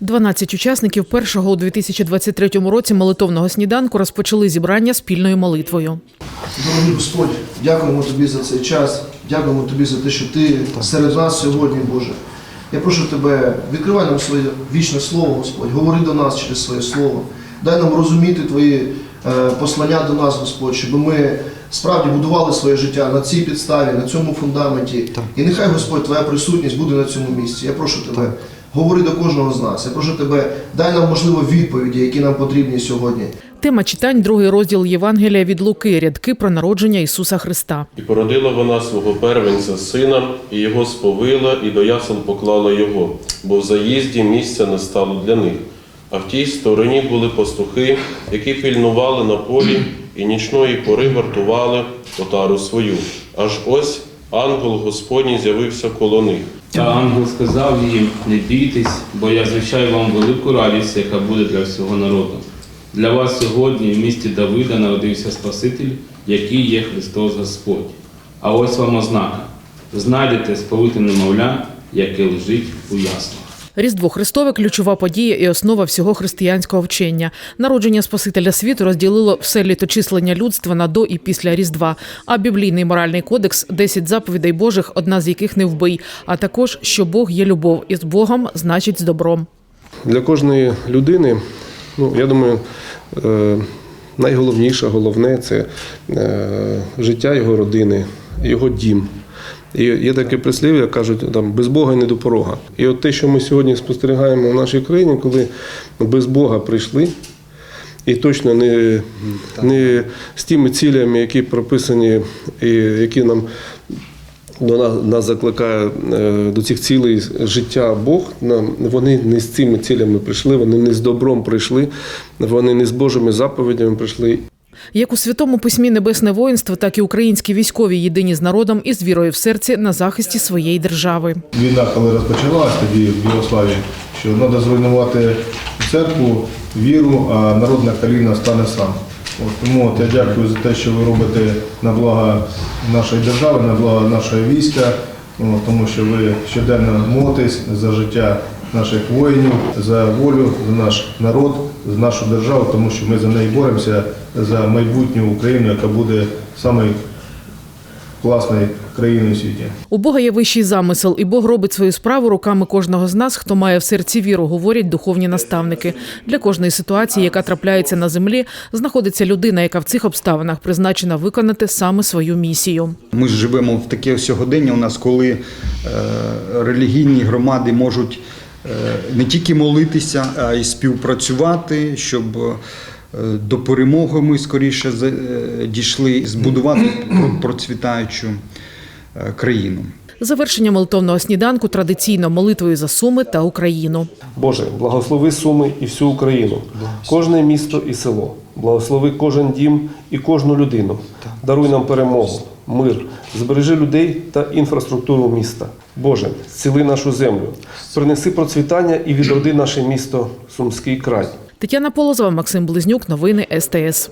12 учасників першого у 2023 році молитовного сніданку розпочали зібрання спільною молитвою. Дорогий Господь, дякуємо Тобі за цей час, дякуємо Тобі за те, що Ти серед нас сьогодні, Боже. Я прошу Тебе, відкривай нам своє вічне слово, Господь, говори до нас через своє слово. Дай нам розуміти Твої послання до нас, Господь, щоб ми справді будували своє життя на цій підставі, на цьому фундаменті. І нехай, Господь, Твоя присутність буде на цьому місці. Я прошу Тебе, говори до кожного з нас. Я прошу Тебе, дай нам, можливо, відповіді, які нам потрібні сьогодні. Тема читань, другий розділ Євангелія від Луки, рядки про народження Ісуса Христа. І породила вона свого первенця сина, і його сповила, і до ясен поклала його, бо в заїзді місця не стало для них. А в тій стороні були пастухи, які пильнували на полі, і нічної пори вартували отару свою. Аж ось ангел Господній з'явився коло них. Та ангел сказав їм: не бійтесь, бо я звичаю вам велику радість, яка буде для всього народу. Для вас сьогодні в місті Давида народився Спаситель, який є Христос Господь. А ось вам ознака: знайдете сповите немовля, яке лежить у яслах. Різдво Христове ключова подія і основа всього християнського вчення. Народження Спасителя світу розділило все літочислення людства на до і після Різдва. А біблійний моральний кодекс 10 заповідей Божих, одна з яких не вбий, а також що Бог є любов, і з Богом значить з добром. Для кожної людини, ну я думаю, е, найголовніше, головне це е, життя його родини, його дім. І є таке прислів'я, кажуть, там без Бога не до порога. І от те, що ми сьогодні спостерігаємо в нашій країні, коли без Бога прийшли, і точно не, не з тими цілями, які прописані, і які нам до нас, нас закликає е, до цих цілей життя Бог. Нам вони не з цими цілями прийшли, вони не з добром прийшли, вони не з Божими заповідями прийшли. Як у святому письмі Небесне воїнство, так і українські військові єдині з народом і з вірою в серці на захисті своєї держави. Війна, коли розпочалась тоді в Білославі, що треба зруйнувати церкву, віру, а народна каліна стане сам. От, тому от я дякую за те, що ви робите на благо нашої держави, на благо нашого війська, тому що ви щоденно молитесь за життя наших воїнів, за волю, за наш народ, за нашу державу, тому що ми за неї боремося, за майбутню Україну, яка буде самою класною країною у світі. У Бога є вищий замисел, і Бог робить свою справу руками кожного з нас, хто має в серці віру, говорять духовні наставники. Для кожної ситуації, яка трапляється на землі, знаходиться людина, яка в цих обставинах призначена виконати саме свою місію. Ми ж живемо в таке сьогодення у нас, коли е, релігійні громади можуть е, не тільки молитися, а й співпрацювати, щоб до перемоги ми скоріше е, дійшли, збудувати процвітаючу е, країну. Завершення молитовного сніданку традиційно молитвою за Суми та Україну. Боже, благослови Суми і всю Україну, кожне місто і село. Благослови кожен дім і кожну людину. Даруй нам перемогу, мир, збережи людей та інфраструктуру міста. Боже, зціли нашу землю, принеси процвітання і відроди наше місто Сумський край. Тетяна Полозова, Максим Близнюк. Новини СТС.